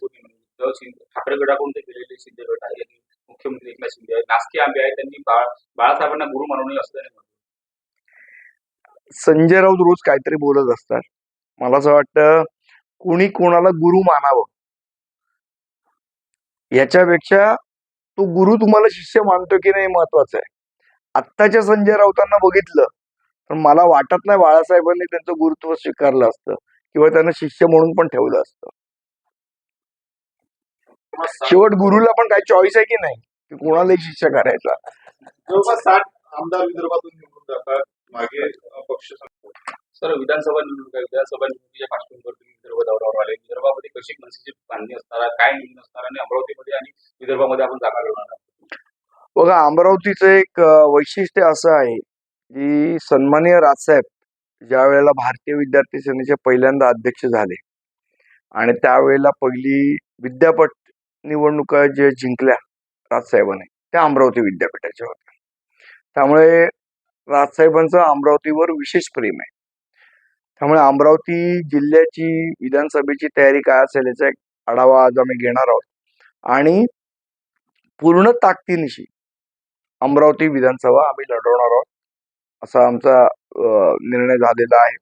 शिंदे ठाकरे गटाकडून ते गेलेले शिंदे गट आहे. मुख्यमंत्री एकनाथ शिंदे आहेत. नास्के आंबे आहेत. त्यांनी बाळ बाळासाहेबांना गुरु मानू असं त्यांनी म्हटलं संजय राऊत रोज काहीतरी बोलत असतात. मला असं वाटतं कुणी कोणाला गुरु मानावं? याच्यापेक्षा तो गुरु तुम्हाला शिष्य मानतो की नाही महत्वाचं आहे. आत्ताच्या संजय राऊतांना बघितलं तर मला वाटत नाही बाळासाहेबांनी त्यांचं गुरुत्व स्वीकारलं असतं. किंवा त्यांना शिष्य म्हणून पण ठेवलं असतं. शेवट गुरुला पण काही चॉईस आहे की नाही? की कोणालाही शिष्य करायचा? जवळपास साठ आमदार विदर्भातून निवडून जातात. मागे पक्ष. सर विधानसभा निवडणूक विधानसभा निवडणुकीच्या पार्श्वभूमीवर तुम्ही विदर्भ दौऱ्यावर आले. विदर्भामध्ये कशी मनसेची बांधणी असणार? काय नियोजन असणार? आणि अमरावतीमध्ये आणि विदर्भामध्ये आपण जागा बघा अमरावतीचं एक वैशिष्ट्य असं आहे की सन्माननीय राजसाहेब ज्या वेळेला भारतीय विद्यार्थी सेनेचे पहिल्यांदा अध्यक्ष झाले आणि त्यावेळेला पहिली विद्यापीठ निवडणुका जे जिंकल्या राजसाहेबांनी त्या अमरावती विद्यापीठाच्या होत्या. त्यामुळे राजसाहेबांचं अमरावतीवर विशेष प्रेम आहे. त्यामुळे अमरावती जिल्ह्याची विधानसभेची तयारी काय असेल याचा एक आढावा आज आम्ही घेणार आहोत. आणि पूर्ण ताकदीनिशी अमरावती विधानसभा आम्ही लढवणार आहोत असा आमचा निर्णय झालेला आहे.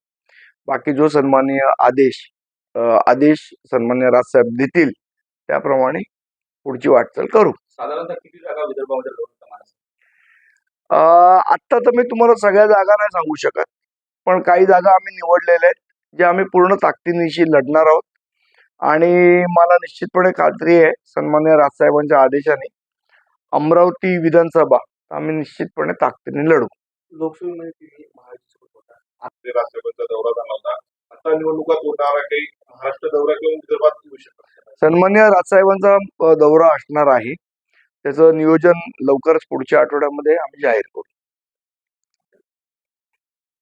बाकी जो सन्माननीय आदेश आदेश सन्मान्य राजसाहेब देतील त्याप्रमाणे पुढची वाटचाल करू. साधारणतः किती जागा विदर्भामध्ये लढवणार आहात? अ, आत्ता तर मी तुम्हाला सगळ्या जागा नाही सांगू शकत पण काही जागा आम्ही निवडलेल्या आहेत ज्या आम्ही पूर्ण ताकदीनिशी लढणार आहोत. आणि मला निश्चितपणे खात्री आहे सन्मान्य राजसाहेबांच्या आदेशाने अमरावती विधानसभा आम्ही निश्चितपणे ताकदीने लढू. लोकसभेमध्ये दौरा झाला होता. आता निवडणुकात होणार आहे काही महाराष्ट्र दौरा किंवा विदर्भात येऊ शकतात सन्मान्य राजसाहेबांचा दौरा असणार आहे. त्याचं नियोजन लवकरच पुढच्या आठवड्यामध्ये आम्ही जाहीर करू.